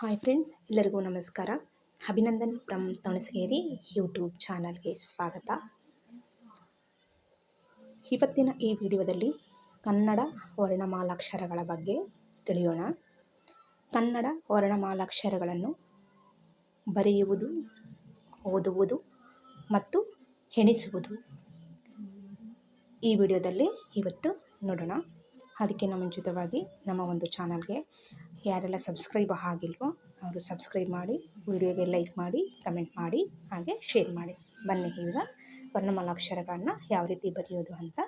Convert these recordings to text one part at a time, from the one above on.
Hi friends, ಎಲ್ಲರಿಗೂ ನಮಸ್ಕಾರ. Abhinandan from ತೊಣಸಗೇರಿ YouTube ಚಾನಲ್ಗೆ ಸ್ವಾಗತ. ಇವತ್ತಿನ ಈ ವಿಡಿಯೋದಲ್ಲಿ ಕನ್ನಡ ವರ್ಣಮಾಲಾಕ್ಷರಗಳ ಬಗ್ಗೆ ತಿಳಿಯೋಣ. ಕನ್ನಡ ವರ್ಣಮಾಲಾಕ್ಷರಗಳನ್ನು ಬರೆಯುವುದು, ಓದುವುದು ಮತ್ತು ಎಣಿಸುವುದು. ಈ ವಿಡಿಯೋದಲ್ಲಿ ಇವತ್ತು ನೋಡೋಣ. ಅದಕ್ಕಿಂತ ಮುಂಚಿತವಾಗಿ ನಮ್ಮ ಒಂದು ಚಾನಲ್ಗೆ ಯಾರೆಲ್ಲ ಸಬ್ಸ್ಕ್ರೈಬ್ ಆಗಿಲ್ವೋ ಅವರು ಸಬ್ಸ್ಕ್ರೈಬ್ ಮಾಡಿ, ವಿಡಿಯೋಗೆ ಲೈಕ್ ಮಾಡಿ, ಕಮೆಂಟ್ ಮಾಡಿ, ಹಾಗೆ ಶೇರ್ ಮಾಡಿ. ಬನ್ನಿ ಈಗ ವರ್ಣಮಾಲಾಕ್ಷರಗಳನ್ನ ಯಾವ ರೀತಿ ಬರೆಯೋದು ಅಂತ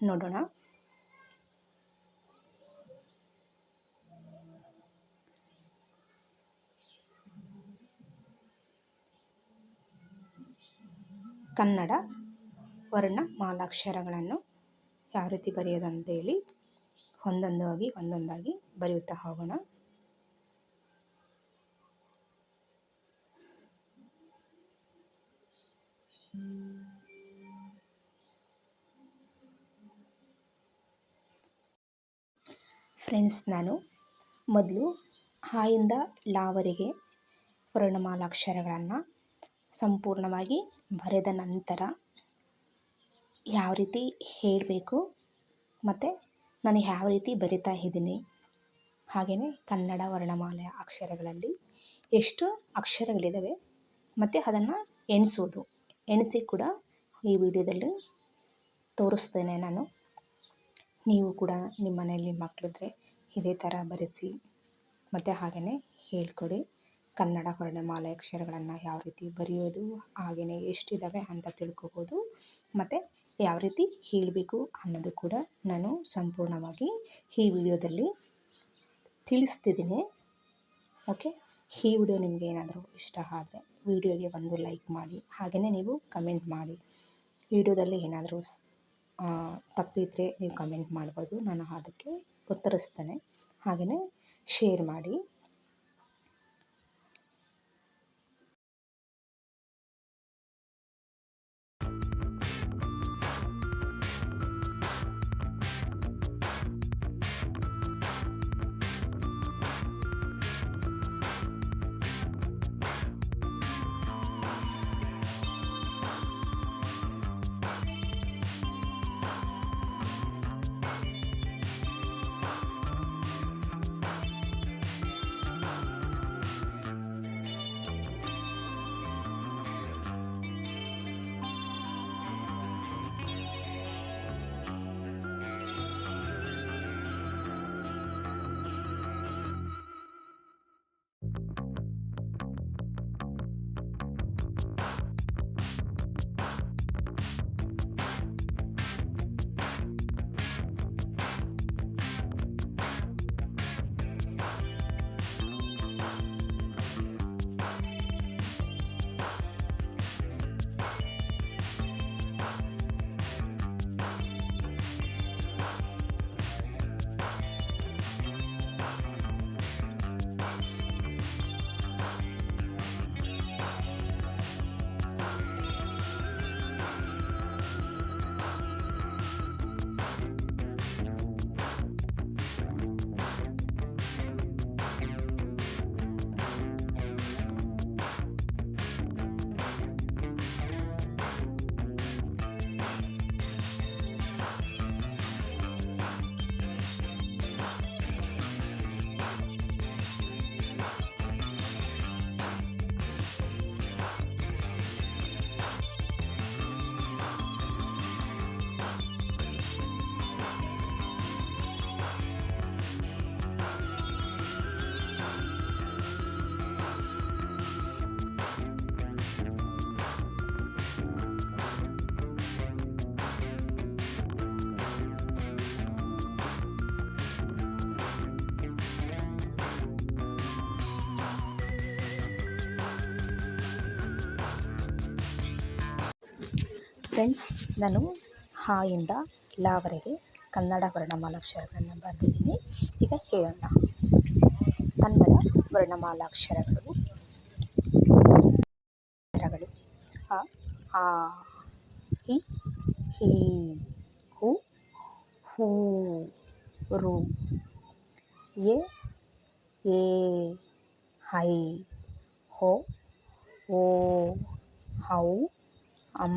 ನೋಡೋಣ. ಕನ್ನಡ ವರ್ಣಮಾಲಾಕ್ಷರಗಳನ್ನು ಯಾವ ರೀತಿ ಬರೆಯೋದು ಅಂತೇಳಿ ಒಂದೊಂದಾಗಿ ಒಂದೊಂದಾಗಿ ಬರೆಯುತ್ತಾ ಹೋಗೋಣ. ಫ್ರೆಂಡ್ಸ್ ನಾನು ಮೊದಲು ಹಾಯಿಂದ ಲಾವರಿಗೆ ವರ್ಣಮಾಲಾಕ್ಷರಗಳನ್ನು ಸಂಪೂರ್ಣವಾಗಿ ಬರೆದ ನಂತರ ಯಾವ ರೀತಿ ಹೇಳಬೇಕು ಮತ್ತು ನಾನು ಯಾವ ರೀತಿ ಬರಿತಾ ಇದ್ದೀನಿ ಹಾಗೆಯೇ ಕನ್ನಡ ವರ್ಣಮಾಲೆಯ ಅಕ್ಷರಗಳಲ್ಲಿ ಎಷ್ಟು ಅಕ್ಷರಗಳಿದ್ದಾವೆ ಮತ್ತು ಅದನ್ನು ಎಣಿಸೋದು. ಎಣಿಸಿ ಕೂಡ ಈ ವಿಡಿಯೋದಲ್ಲಿ ತೋರಿಸ್ತೇನೆ ನಾನು. ನೀವು ಕೂಡ ನಿಮ್ಮ ಮನೆಯಲ್ಲಿ ಮಕ್ಕಳಿದ್ರೆ ಇದೇ ಥರ ಬರೆಸಿ ಮತ್ತು ಹಾಗೆಯೇ ಹೇಳ್ಕೊಡಿ. ಕನ್ನಡ ವರ್ಣಮಾಲೆ ಅಕ್ಷರಗಳನ್ನು ಯಾವ ರೀತಿ ಬರೆಯೋದು, ಹಾಗೆಯೇ ಎಷ್ಟಿದ್ದಾವೆ ಅಂತ ತಿಳ್ಕೊಬೋದು. ಮತ್ತು ಯಾವ ರೀತಿ ಹೇಳಬೇಕು ಅನ್ನೋದು ಕೂಡ ನಾನು ಸಂಪೂರ್ಣವಾಗಿ ಈ ವಿಡಿಯೋದಲ್ಲಿ ತಿಳಿಸ್ತಿದ್ದೀನಿ. ಓಕೆ? ಈ ವಿಡಿಯೋ ನಿಮಗೆ ಏನಾದರೂ ಇಷ್ಟ ಆದರೆ ವಿಡಿಯೋಗೆ ಒಂದು ಲೈಕ್ ಮಾಡಿ ಹಾಗೆಯೇ ನೀವು ಕಮೆಂಟ್ ಮಾಡಿ. ವಿಡಿಯೋದಲ್ಲಿ ಏನಾದರೂ ತಪ್ಪಿದರೆ ನೀವು ಕಮೆಂಟ್ ಮಾಡ್ಬೋದು. ನಾನು ಅದಕ್ಕೆ ಉತ್ತರಿಸ್ತೇನೆ. ಹಾಗೆಯೇ ಶೇರ್ ಮಾಡಿ. ಫ್ರೆಂಡ್ಸ್, ನಾನು ಹಾಯಿಂದ ಲಾವರೆಗೆ ಕನ್ನಡ ವರ್ಣಮಾಲಾಕ್ಷರಗಳನ್ನು ಬರೆದಿದ್ದೀನಿ. ಈಗ ಹೇಳೋಣ. ಕನ್ನಡ ವರ್ಣಮಾಲಾಕ್ಷರಗಳು. ಅಕ್ಷರಗಳು ಆ ಇ ಹಿ, ಹು, ಹೂ, ರು, ಎ ಎ, ಹೈ, ಹೋ, ಓ, ಹೌ, ಅಂ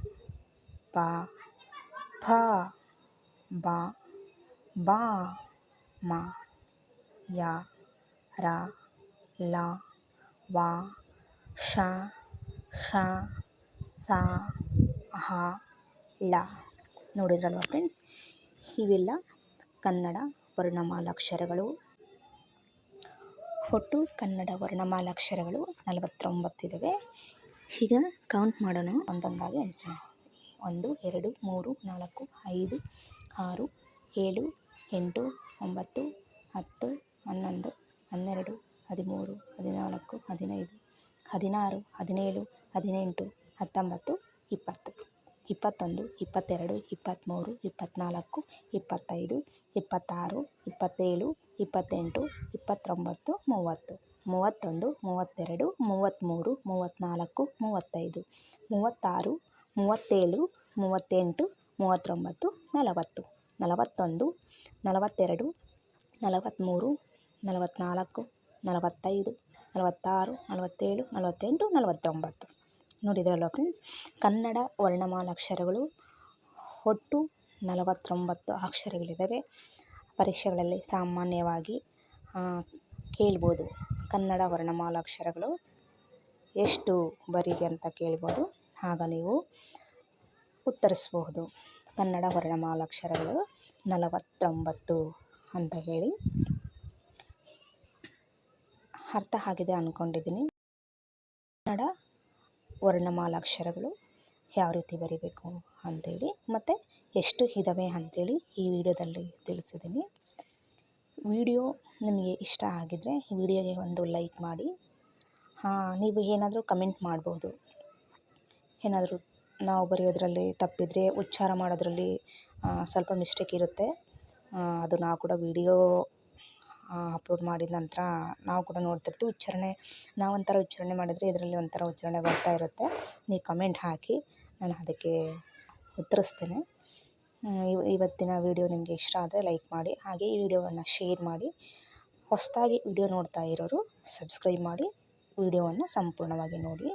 ಪ, ಫ, ಬ ಬ, ಮ, ಯ, ರ, ಲ, ವ ಶ ಶ ಸ, ಹ ಳ ನೋಡಿದ್ರಲ್ವ ಫ್ರೆಂಡ್ಸ್? ಇವೆಲ್ಲ ಕನ್ನಡ ವರ್ಣಮಾಲಾಕ್ಷರಗಳು. ಒಟ್ಟು ಕನ್ನಡ ವರ್ಣಮಾಲಾಕ್ಷರಗಳು ನಲವತ್ತೊಂಬತ್ತಿದ್ದಾವೆ ಈಗ ಕೌಂಟ್ ಮಾಡೋಣ. ಒಂದೊಂದಾಗಿ ಎಣಿಸೋಣ. ಒಂದು, ಎರಡು, ಮೂರು, ನಾಲ್ಕು, ಐದು, ಆರು, ಏಳು, ಎಂಟು, ಒಂಬತ್ತು, ಹತ್ತು, ಹನ್ನೊಂದು, ಹನ್ನೆರಡು, ಹದಿಮೂರು, ಹದಿನಾಲ್ಕು, ಹದಿನೈದು, ಹದಿನಾರು, ಹದಿನೇಳು, ಹದಿನೆಂಟು, ಹತ್ತೊಂಬತ್ತು, ಇಪ್ಪತ್ತು. ಇಪ್ಪತ್ತೊಂದು, ಇಪ್ಪತ್ತೆರಡು, ಇಪ್ಪತ್ತ್ಮೂರು, ಇಪ್ಪತ್ತ್ನಾಲ್ಕು, ಇಪ್ಪತ್ತೈದು, ಇಪ್ಪತ್ತಾರು, ಇಪ್ಪತ್ತೇಳು, ಇಪ್ಪತ್ತೆಂಟು, ಇಪ್ಪತ್ತೊಂಬತ್ತು, ಮೂವತ್ತು. ಮೂವತ್ತೊಂದು, ಮೂವತ್ತೆರಡು, ಮೂವತ್ತ್ಮೂರು, ಮೂವತ್ತ್ನಾಲ್ಕು, ಮೂವತ್ತೈದು. ಮೂವತ್ತಾರು, ಮೂವತ್ತೇಳು ಮೂವತ್ತೊಂಬತ್ತು ನಲವತ್ತು, ನಲವತ್ತೊಂದು, ನಲವತ್ತೆರಡು, ನಲವತ್ತ್ಮೂರು, ನಲವತ್ತ್ನಾಲ್ಕು, ನಲವತ್ತೈದು, ನಲವತ್ತಾರು, ನಲವತ್ತೇಳು, ನಲವತ್ತೆಂಟು, ನಲವತ್ತೊಂಬತ್ತು. ನೋಡಿದ್ರಲ್ಲ ಫ್ರೆಂಡ್ಸ್ ಕನ್ನಡ ವರ್ಣಮಾಲಾಕ್ಷರಗಳು ಒಟ್ಟು ನಲವತ್ತೊಂಬತ್ತು ಅಕ್ಷರಗಳಿದ್ದಾವೆ. ಪರೀಕ್ಷೆಗಳಲ್ಲಿ ಸಾಮಾನ್ಯವಾಗಿ ಕೇಳ್ಬೋದು ಕನ್ನಡ ವರ್ಣಮಾಲಾಕ್ಷರಗಳು ಎಷ್ಟು ಬರೀರಿ ಅಂತ ಕೇಳ್ಬೋದು. ಆಗ ನೀವು ಉತ್ತರಿಸಬಹುದು. ಕನ್ನಡ ವರ್ಣಮಾಲಾಕ್ಷರಗಳು ನಲವತ್ತೊಂಬತ್ತು ಅಂತ ಹೇಳಿ ಅರ್ಥ ಆಗಿದೆ ಅಂದ್ಕೊಂಡಿದ್ದೀನಿ ಕನ್ನಡ ವರ್ಣಮಾಲಾಕ್ಷರಗಳು ಯಾವ ರೀತಿ ಬರೀಬೇಕು ಅಂಥೇಳಿ ಮತ್ತು ಎಷ್ಟು ಇದಾವೆ ಅಂಥೇಳಿ ಈ ವಿಡಿಯೋದಲ್ಲಿ ತಿಳಿಸಿದ್ದೀನಿ. ವಿಡಿಯೋ ನಿಮಗೆ ಇಷ್ಟ ಆಗಿದ್ದರೆ ವಿಡಿಯೋಗೆ ಒಂದು ಲೈಕ್ ಮಾಡಿ. ನೀವು ಏನಾದರೂ ಕಮೆಂಟ್ ಮಾಡ್ಬೋದು. ಏನಾದರೂ ನಾವು ಬರೆಯೋದ್ರಲ್ಲಿ ತಪ್ಪಿದರೆ ಉಚ್ಚಾರ ಮಾಡೋದ್ರಲ್ಲಿ ಸ್ವಲ್ಪ ಮಿಸ್ಟೇಕ್ ಇರುತ್ತೆ. ಅದು ನಾವು ಕೂಡ ವಿಡಿಯೋ ಅಪ್ಲೋಡ್ ಮಾಡಿದ ನಂತರ ನಾವು ಕೂಡ ನೋಡ್ತಿರ್ತೀವಿ. ಉಚ್ಚಾರಣೆ, ನಾವು ಒಂಥರ ಉಚ್ಚಾರಣೆ ಮಾಡಿದರೆ ಇದರಲ್ಲಿ ಒಂಥರ ಉಚ್ಚಾರಣೆ ಬರ್ತಾ ಇರುತ್ತೆ. ನೀವು ಕಮೆಂಟ್ ಹಾಕಿ, ನಾನು ಅದಕ್ಕೆ ಉತ್ತರಿಸ್ತೇನೆ. ಇವತ್ತಿನ ವೀಡಿಯೋ ನಿಮಗೆ ಇಷ್ಟ ಆದರೆ ಲೈಕ್ ಮಾಡಿ, ಹಾಗೆ ಈ ವಿಡಿಯೋವನ್ನು ಶೇರ್ ಮಾಡಿ. ಹೊಸದಾಗಿ ವಿಡಿಯೋ ನೋಡ್ತಾ ಇರೋರು ಸಬ್ಸ್ಕ್ರೈಬ್ ಮಾಡಿ. ವಿಡಿಯೋವನ್ನು ಸಂಪೂರ್ಣವಾಗಿ ನೋಡಿ.